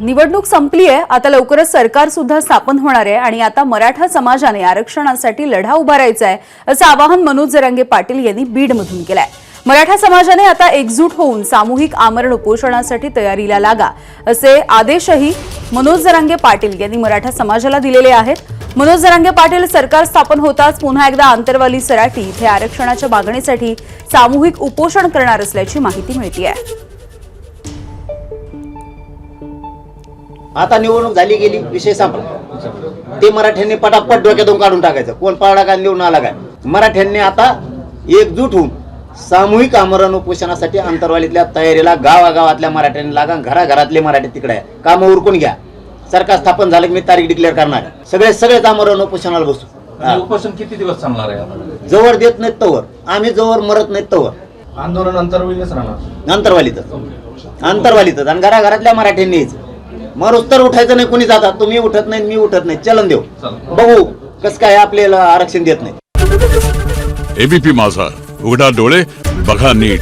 निवडणूक संपली आहे आता लवकरच सरकार सुद्धा स्थापन होणार आहे आणि आता मराठा समाजाने आरक्षणासाठी लढा उभारायचा आहे असं आवाहन मनोज जरांगे पाटील यांनी बीडमधून केलंय. मराठा समाजाने आता एकजूट होऊन सामूहिक आमरण उपोषणासाठी तयारीला लागा असे आदेशही मनोज जरांगे पाटील यांनी मराठा समाजाला दिलेले आहेत. मनोज जरांगे पाटील सरकार स्थापन होताच पुन्हा एकदा आंतरवाली सराटी इथे आरक्षणाच्या मागणीसाठी सामूहिक उपोषण करणार असल्याची माहिती मिळते आता निवडणूक झाली गेली विषय संपला. ते मराठ्यांनी पटापट डोक्यातून काढून टाकायचं. कोण पाळला का निवडून आला काय? मराठ्यांनी आता एकजूट होऊन सामूहिक आमरण उपोषणासाठी अंतरवालीतल्या तयारीला गावागावातल्या मराठ्यांनी लागा घराघरातले मराठी तिकडे आहे. कामं उरकून घ्या. सरकार स्थापन झालं की मी तारीख डिक्लेअर करणार आहे. सगळे सगळेच आमरण उपोषणाला बसू. उपोषण किती दिवस चालणार आहे जवळ देत नाहीत तवर. आम्ही जवळ मरत नाहीत तवर. आंदोलन अंतर्वेळीच राहणार. अंतरवालीतच. अंतरवालीतच. आणि घराघरातल्या मराठ्यांनी यायचं मरुस तर उठायचं नाही कुणी जातात तुम्ही उठत नाही मी उठत नाही. चलन देऊ. बघू कसं काय आपल्याला आरक्षण देत नाही. एबीपी माझा. उघडा डोळे बघा नीट.